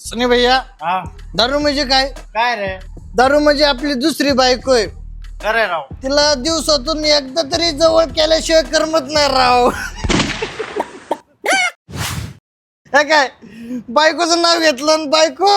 सनी भैया हा. दारू म्हणजे काय? काय रे? दारू म्हणजे आपली दुसरी बायको आहे. खरे राव. तिला दिवसातून एकदा तरी जवळ केल्याशिवाय करमत नाही राव. हे काय? बायकोचं नाव घेतलं आणि बायको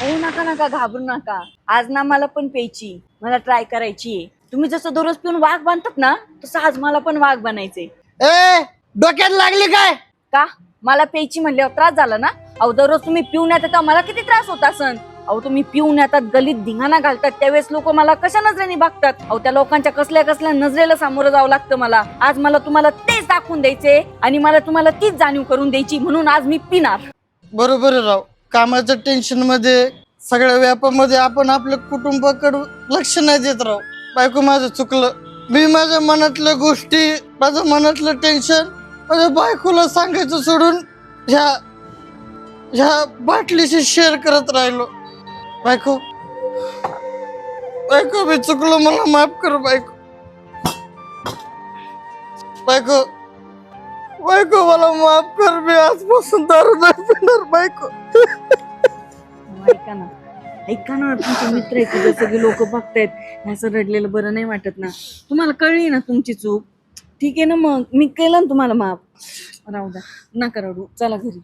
हो नका नका घाबरू नका. आज ना मला पण प्यायची. मला ट्राय करायची आहे. तुम्ही जसं दररोज पिऊन वाघ बांधतात ना तसं आज मला पण वाघ बनायचंय. ए डोक्यात लागली काय? का? मला प्यायची म्हणल्यावर त्रास झाला ना? अहो दररोज तुम्ही पिऊन येतात मला किती त्रास होता सण अहो तुम्ही पिऊन येतात गलीत धिंगाणा घालतात त्यावेळेस लोक मला कशा नजरेने बघतात? अहो त्या लोकांच्या कसल्या कसल्या नजरेला सामोरं जावं लागतं मला. आज मला तुम्हाला तेच दाखवून द्यायचे आणि मला तुम्हाला तीच जाणीव करून द्यायची म्हणून आज मी पिणार. बरोबर आहे राव. कामाच्या टेन्शनमध्ये सगळ्या व्यापामध्ये आपण आपल्या कुटुंबाकडे लक्ष नाही देत राव. बायको माझं चुकलं. मी माझ्या मनातल्या गोष्टी माझं मनातलं टेन्शन माझ्या बायकोला सांगायचं सोडून ह्या ह्या बाटलीशी शेअर करत राहिलो. बायको बायको मी चुकलो मला माफ कर बायको. बायको बायको मला माफ कर मी आजपासून दारू नाही पिणार बायको. हो, ऐका ना. ऐका ना तुमचे मित्र आहे सगळे लोक बघतायत ह्याचं रडलेलं बरं नाही वाटत ना. तुम्हाला कळली ना तुमची चूक? ठीक आहे ना मग. मी केलं ना तुम्हाला माफ राहू द्या. नका रडू. चला घरी.